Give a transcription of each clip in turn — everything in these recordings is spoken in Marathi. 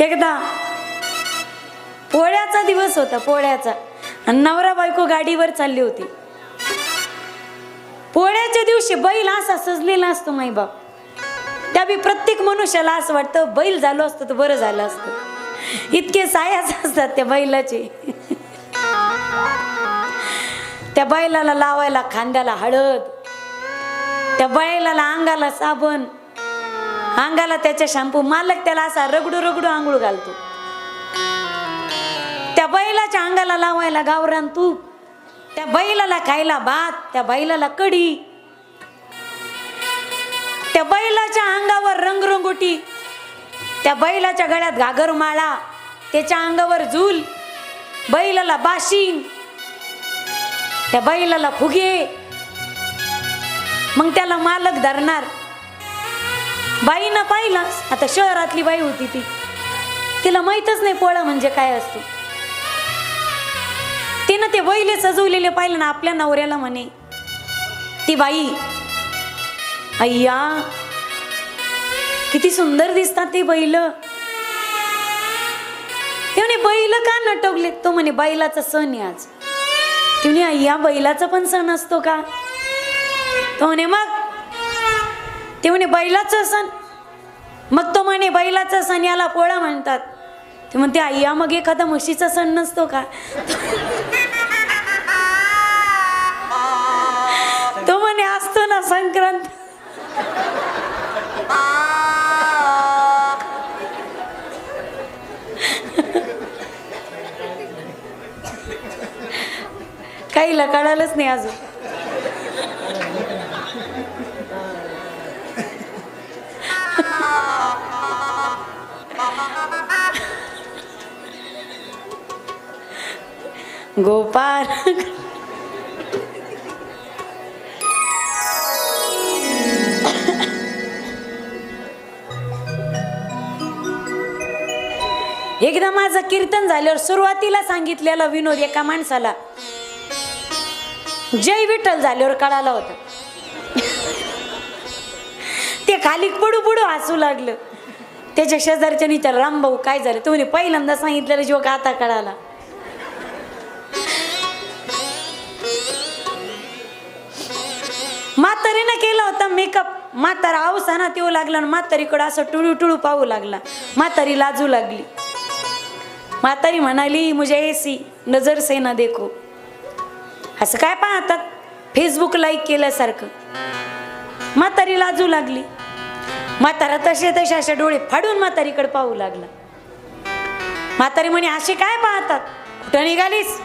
एकदा. पोळ्याचा दिवस होता पोळ्याचा. नवरा बायको गाडीवर चालली होती. पोळ्याच्या दिवशी बैल असा सजलेला असतो माई बाप. त्या बी प्रत्येक मनुष्याला असं वाटतं बैल झालो असतं तर बरं झालं असतं. इतके सायाच असतात त्या बैलाचे. त्या बैलाला लावायला खांद्याला हळद. त्या बैलाला अंगाला साबण. अंगाला त्याच्या शॅम्पू मालक त्याला असा रगडू रगडू आंघोळ घालतो. त्या बैलाच्या अंगाला लावायला गावरान तूप त्या बैलाला खायला भात त्या बैलाला कढी. त्या बैलाच्या अंगावर रंगरंगोटी त्या बैलाच्या गळ्यात घागरमाळा त्याच्या अंगावर झूल बैलाला बाशिंग त्या बैलाला फुगे. मग त्याला मालक धरणार. बाईनं पाहिलं आता शहरातली बाई होती ती. तिला माहीतच नाही पोळा म्हणजे काय असतो. तिनं ते बैले सजवलेले पाहिलं ना आपल्या नवऱ्याला म्हणे. ती बाई अय्या किती सुंदर दिसतात ते बैल. ते म्हणे बैल का नटवले? तो म्हणे बैलाचा सण आहे आज. तिने म्हणे अय्या बैलाचा पण सण असतो का? तो म्हणे मग ते म्हणे बैलाचा सण. मग तो म्हणे बैलाचा सण याला पोळा म्हणतात. ते म्हणते आई या मग एखादा म्हशीचा सण नसतो का? तो म्हणे असतो ना संक्रांत. काहीला कळालंच नाही अजून. गोपाळ एकदा माझं कीर्तन झाल्यावर सुरुवातीला सांगितलेला विनोद एका माणसाला जय विठ्ठल झाल्यावर कळाला होता. ते खाली पडू पडू हसू लागलं. त्याच्या शेजारच्या निचार रामभाऊ काय झालं? तुम्ही पहिल्यांदा सांगितलेलं जोक आता कळाला? म्हातारीनं केला होता मेकअप म्हातारा अवसाना येऊ लागला आणि म्हातारीकडं असं टुळू टुळू पाहू लागला. म्हातारी लाजू लागली. म्हातारी म्हणाली मुझे एसी नजर से ना देखो. असं काय पाहतात? फेसबुक लाईक केल्यासारखं. म्हातारी लाजू लागली. म्हातारा तसे तसे असे डोळे फाडून म्हातारीकडे पाहू लागला. म्हातारी म्हणे असे काय पाहतात? कुठं निघालीस?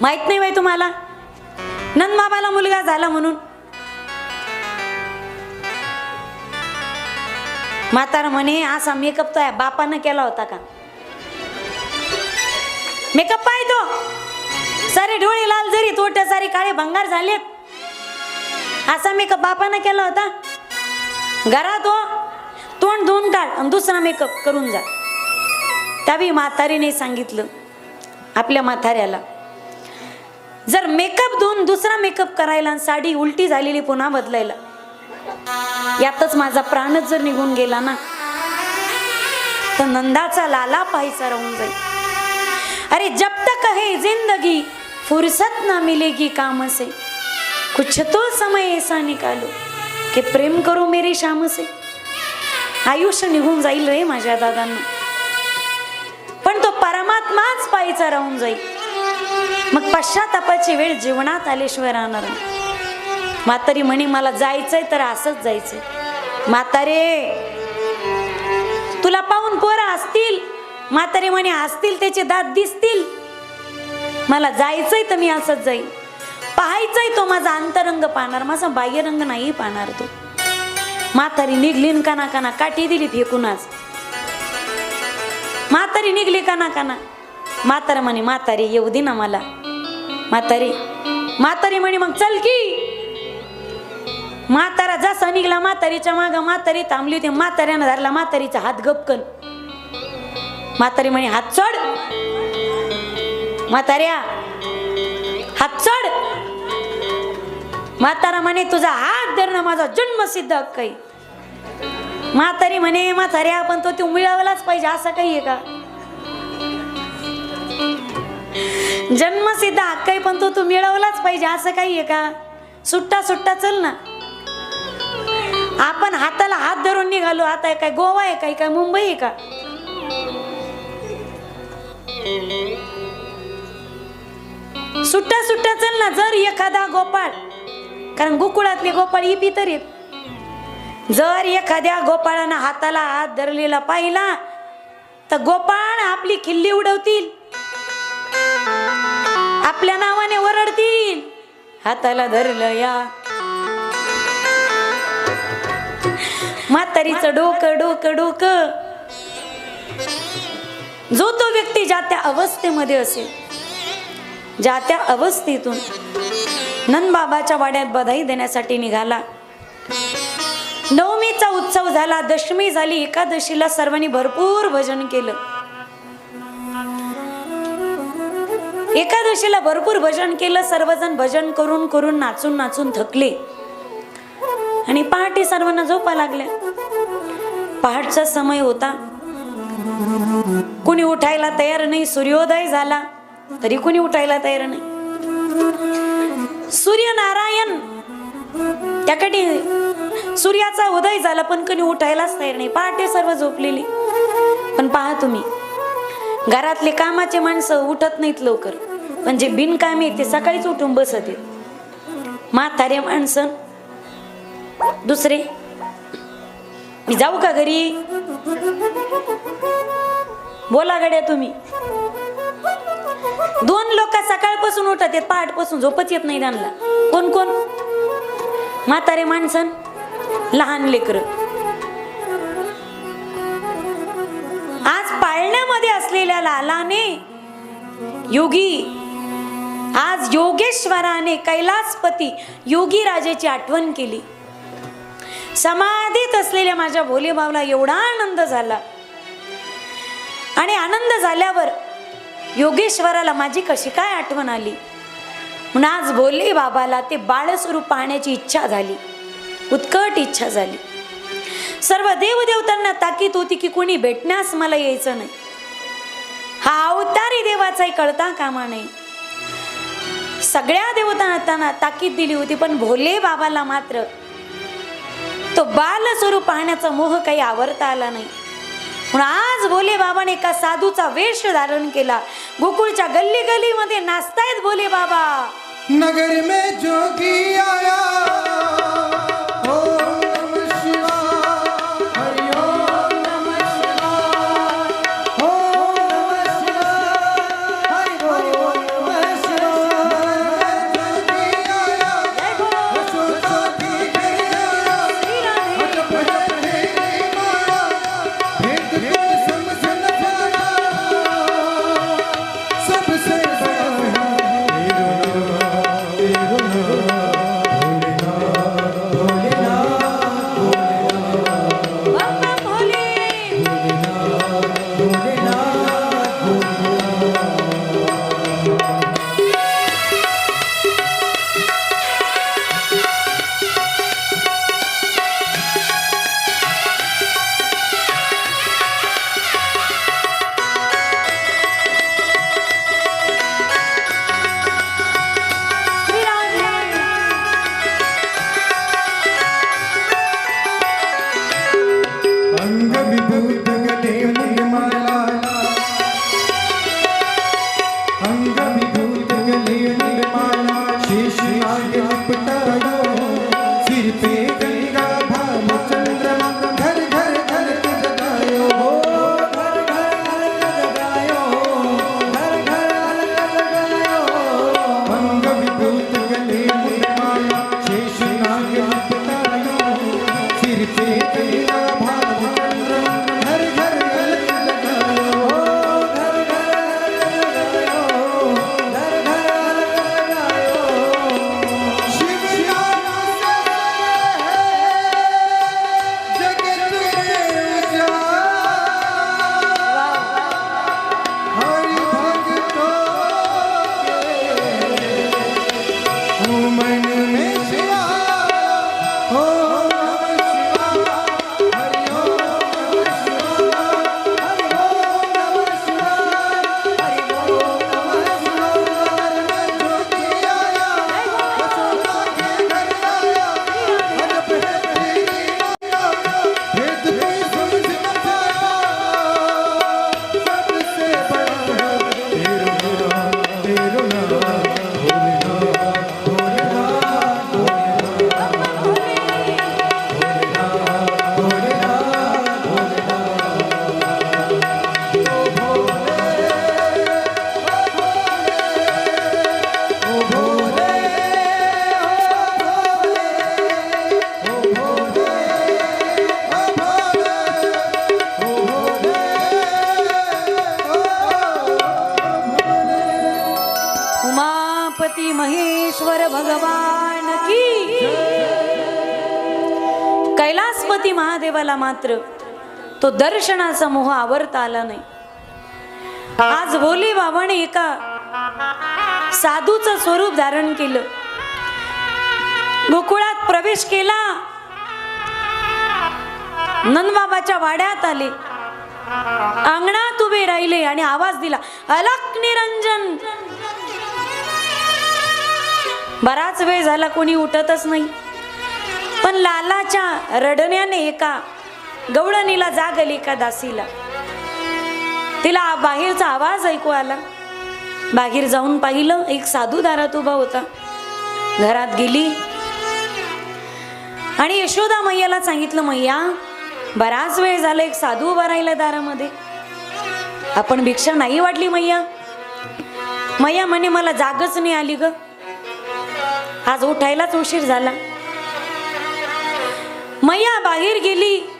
माहीत नाही बाई तुम्हाला. नंदबाबाला मुलगा झाला म्हणून. म्हातारा म्हणे असा मेकअप तो बापानं केला होता का? मेकअप पाय तो. सारे डोळे लाल जरी तोट्या सारे काळे भंगार झालेत असा मेकअप बापानं केला होता. घरात हो तोंड धुवून काढ आणि दुसरा मेकअप करून जा. त्यावेळी म्हातारीने सांगितलं आपल्या म्हाताऱ्याला जर मेकअप धुवून दुसरा मेकअप करायला आणि साडी उलटी झालेली पुन्हा बदलायला. यातच माझा प्राणच जर निघून गेला ना तर नंदाचा लाला पाहायचा राहून जाईल. अरे जब तक है जिंदगी फुर्सत ना मिलेगी काम से. कुछ तो समय ऐसा निकालो की प्रेम करो मेरे शाम से. आयुष्य निघून जाईल रे माझ्या दादांना. पण तो परमात्माच पाहायचा राहून जाईल. मग पश्चातापाची वेळ जीवनात आल्याशिवाय राहणार म्हातारी म्हणे मला जायचंय तर असंच जायचंय. म्हातारे तुला पाहून पोरं असतील. म्हातारे म्हणे असतील त्याचे दात दिसतील. मला जायचंय तर मी असंच जाईल पाहायचंय तो माझा अंतरंग पाहणार माझा बाह्यरंग नाही पाहणार तो. म्हातारी निघली काना काना काठी दिली फेकूनच म्हातारी निघली काना काना म्हातारा म्हणे म्हातारी येऊ दे ना मला. म्हातारी म्हातारी म्हणे मग चल की. म्हातारा जसा निघला म्हातारीच्या माग म्हातारी थांबली होती म्हाताऱ्यानं धरला म्हातारीचा हात गपकन म्हातारी म्हणे हात चढ म्हाताऱ्या हात चढ म्हातारा म्हणे तुझा हात धरणं माझा जन्मसिद्ध हक्क आहे. म्हातारी म्हणे म्हातारी पण तो तो मिळवलाच पाहिजे असं काही आहे का? जन्मसिद्ध हक्क आहे पण तो तू मिळवलाच पाहिजे असं काही आहे का? सुट्टा सुट्टा चल ना. आपण हाताला हात धरून निघालो आता काय गोवा आहे काय काय मुंबई आहे का? सुट्टा सुट्टा चल ना जर एखादा गोपाळ कारण गोकुळातले गोपाळ ही पितर आहेत. जर एखाद्या गोपाळानं हाताला हात धरलेला पाहिला तर गोपाळ आपली खिल्ली उडवतील. आपल्या नावाने ओरडतील. हाताला धरलं या. म्हातारीचं डोकं डोकं डोकं. जो तो व्यक्ती ज्या त्या अवस्थेमध्ये असेल ज्या त्या अवस्थेतून नंदबाबाच्या वाड्यात बधाई देण्यासाठी निघाला. नवमीचा उत्सव झाला दशमी झाली एकादशीला सर्वांनी भरपूर भजन केलं. एकादशीला भरपूर भजन केलं सर्वजण भजन करून करून नाचून नाचून थकले. आणि पहाटे सर्वांना झोपा लागल्या. पहाटचा समय होता. कुणी उठायला तयार नाही सूर्योदय झाला. तरी कुणी उठायला तयार नाही. सूर्यनारायण त्याकडे सूर्याचा उदय झाला पण कोणी उठायलाच तयार नाही. पहाटे सर्व झोपलेली. पण पहा तुम्ही घरातले कामाचे माणसं उठत नाहीत लवकर. पण जे बिनकामी आहेत ते सकाळीच उठून बसत आहेत. म्हातारे माणसं. दुसरे? मी जाऊ का घरी? बोला गड्या तुम्ही. दोन लोक सकाळपासून उठत आहेत पहाटपासून झोपच येत नाही त्यांना कोण कोण? म्हातारे माणसं. लहान लेकरं. असलेल्या लालाने. योगी आज योगेश्वराने कैलासपती योगी राजेची आठवण केली. समाधीत असलेल्या माझ्या भोलेभावला एवढा आनंद झाला. आणि आनंद झाल्यावर योगेश्वराला माझी कशी काय आठवण आली? म्हणून आज भोले बाबाला ते बाळस्वरूप पाहण्याची इच्छा झाली. उत्कट इच्छा झाली. सर्व देवदेवतांना ताकीद होती की कोणी भेटण्यास मला यायचं नाही. हा अवतारी देवाचाही कळता कामा नये. सगळ्या देवतांना ताकीद दिली होती पण भोले बाबाला मात्र तो बाल स्वरूप पाहण्याचा मोह काही आवरता आला नाही. म्हणून आज भोले बाबाने एका साधूचा वेश धारण केला. गोकुळच्या गल्ली गल्लीमध्ये नाचतायत भोले बाबा. नगर में जोगी आया. मात्र तो दर्शनाचा मोह आवरता आला नाही. आज भोले बाबाने एका साधूचं स्वरूप धारण केलं. गोकुळात प्रवेश केला. नंदबाबाच्या वाड्यात आले. अंगणात उभे राहिले आणि आवाज दिला अलक निरंजन. बराच वेळ झाला कोणी उठतच नाही. पण लालाच्या रडण्याने एका गवळणीला जाग आली एका दासीला. तिला बाहेरचा आवाज ऐकू आला. बाहेर जाऊन पाहिलं एक साधू दारात उभा होता. घरात गेली. आणि यशोदा मैयाला सांगितलं मैया बराच वेळ झाला एक साधू उभा राहिला दारामध्ये. आपण भिक्षा नाही वाटली मैया. मैया म्हणे मला जागच नाही आली ग. आज उठायलाच उशीर झाला. मैया बाहेर गेली.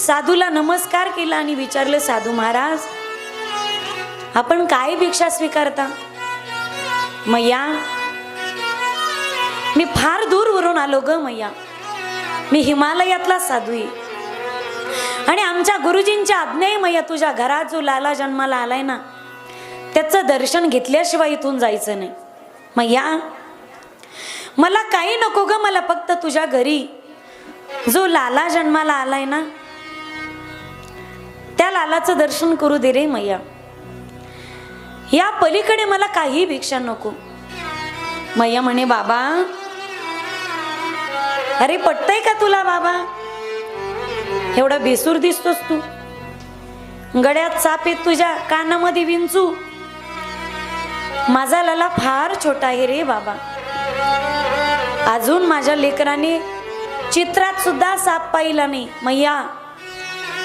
साधूला नमस्कार केला आणि विचारलं साधू महाराज आपण काय भिक्षा स्वीकारता? मैया मी फार दूरवरून आलो ग मैया. मी हिमालयातला साधू आहे. आणि आमच्या गुरुजींच्या आज्ञाय मैया तुझ्या घरात जो लाला जन्माला आलाय ना त्याचं दर्शन घेतल्याशिवाय इथून जायचं नाही. मैया मला काही नको ग मला फक्त तुझ्या घरी जो लाला जन्माला आलाय ना त्या लालाचं दर्शन करू दे रे मैया. या पलीकडे मला काही भिक्षा नको. मैया म्हणे बाबा अरे पटतय का तुला बाबा? एवढा बेसूर दिसतोस तू. गड्यात साप येत तुझ्या कानामध्ये विंचू. माझा लाला फार छोटा आहे रे बाबा. अजून माझ्या लेकराने चित्रात सुद्धा साप पाहिला नाही मैया.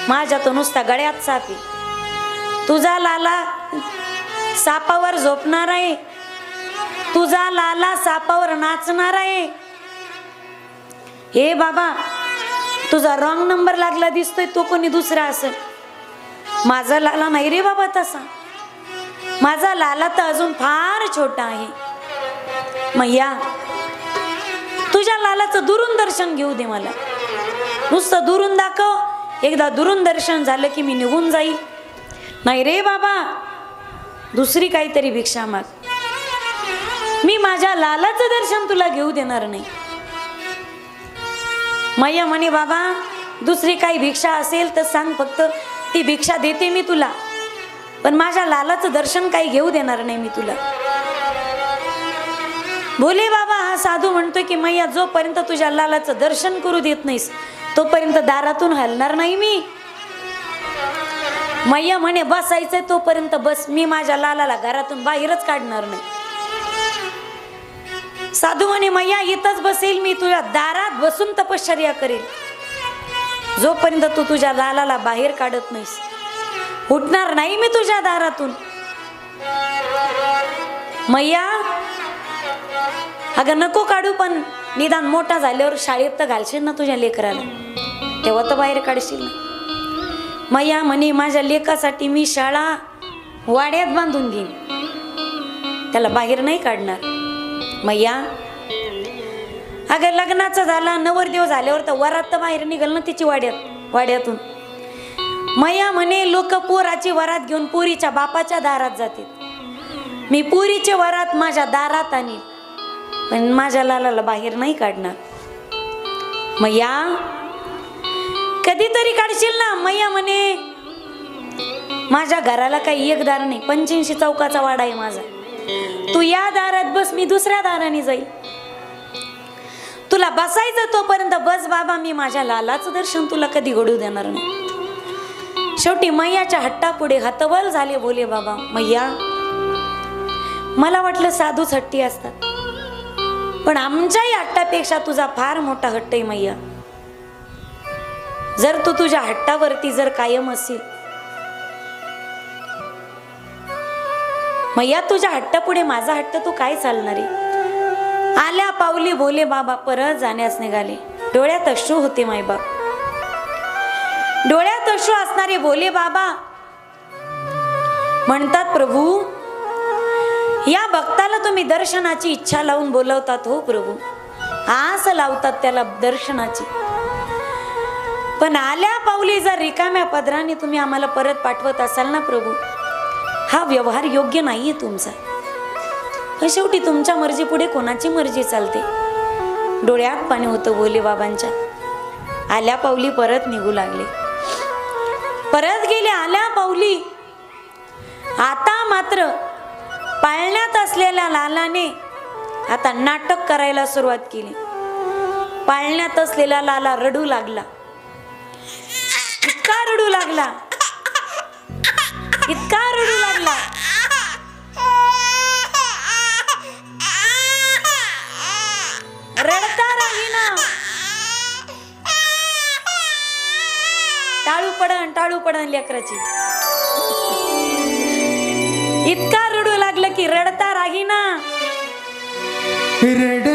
माझ्या तो नुसता गळ्यात साप. आहे तुझा लाला सापावर झोपणार आहे. तुझा लाला सापावर नाचणार आहे. हे बाबा तुझा रॉंग नंबर लागला दिसतोय तो कोणी दुसरा असेल? माझा लाला नाही रे बाबा तसा. माझा लाला तर अजून फार छोटा आहे. मैया तुझ्या लालाचं दुरून दर्शन घेऊ दे मला. नुसतं दुरून दाखव. एकदा दुरून दर्शन झालं की मी निघून जाईल. नाही रे बाबा दुसरी काहीतरी भिक्षा माग. मी माझ्या लालाचं दर्शन तुला घेऊ देणार नाही. मैया म्हणे बाबा दुसरी काही भिक्षा असेल तर सांग फक्त ती भिक्षा देते मी तुला. पण माझ्या लालाचं दर्शन काही घेऊ देणार नाही मी तुला. बोले बाबा हा साधू म्हणतोय की मैया जोपर्यंत तुझ्या लालाचं दर्शन करू देत नाहीस तोपर्यंत दारातून हलणार नाही मी. मैया म्हणे बसायचंय तोपर्यंत बस. मी माझ्या लालाला घरातून बाहेरच काढणार नाही. साधू म्हणे मैया इथंच बसेल मी. तुझ्या दारात बसून तपश्चर्या करेल. जोपर्यंत तू तुझ्या लालाला बाहेर काढत नाहीस उठणार नाही मी तुझ्या दारातून. मैया अगं नको काढू पण. निदान मोठा झाल्यावर शाळेत तर घालशील ना तुझ्या लेकराला. तेव्हा तर बाहेर काढशील ना. मैया म्हणे माझ्या लेकासाठी मी शाळा वाड्यात बांधून घेईन. त्याला बाहेर नाही काढणार. मैया अगं लग्नाचं झाला नवरदेव झाल्यावर तर वरात तर बाहेर निघल ना तिची वाड्यात वाड्यातून. मैया म्हणे लोक पोराची वरात घेऊन पुरीच्या बापाच्या दारात जातील. मी पुरीचे वरात माझ्या दारात आणील पण माझ्या लालाला बाहेर नाही काढणार. मैया कधीतरी काढशील ना? मैया म्हणे माझ्या घराला काही एक दार नाही पंच्याऐंशी चौकाचा वाडा आहे माझा. तू या दारात बस मी दुसऱ्या दाराने जाईल तुला बसायचं तोपर्यंत बस बाबा मी माझ्या लालाचं दर्शन तुला कधी घडू देणार नाही. शेवटी मैयाच्या हट्टापुढे हतबल झाले बोले बाबा मैया मला वाटलं साधूच हट्टी असतात. पण आमच्याही हट्टापेक्षा तुझा फार मोठा हट्ट आहे मैया. जर तू तुझ्या हट्टावरती जर कायम असेल मैया तुझ्या हट्टापुढे माझा हट्ट तू काय चालणार आहे? आल्या पावली भोले बाबा परत जाण्यास निघाले. डोळ्यात अश्रू होते मायबाप डोळ्यात अश्रू असणारे भोले बाबा म्हणतात प्रभू या भक्ताला तुम्ही दर्शनाची इच्छा लावून बोलवतात हो प्रभू. आस लावतात त्याला दर्शनाची. पण आल्या पावली जर रिकाम्या पदराने तुम्ही आम्हाला परत पाठवत असाल ना प्रभू हा व्यवहार योग्य नाहीये तुमचा. पण शेवटी तुमच्या मर्जी पुढे कोणाची मर्जी चालते? डोळ्यात पाणी होतं बोले बाबांच्या. आल्या पावली परत निघू लागले. परत गेले आल्या पावली. आता मात्र पाळण्यात असलेल्या लालाने आता नाटक करायला सुरुवात केली. पाळण्यात असलेला लाला रडू लागला. इतका रडू लागला. इतका रडू लागला. रडता राहीना. टाळू पडण टाळू पडण लेकराची. इतका रडता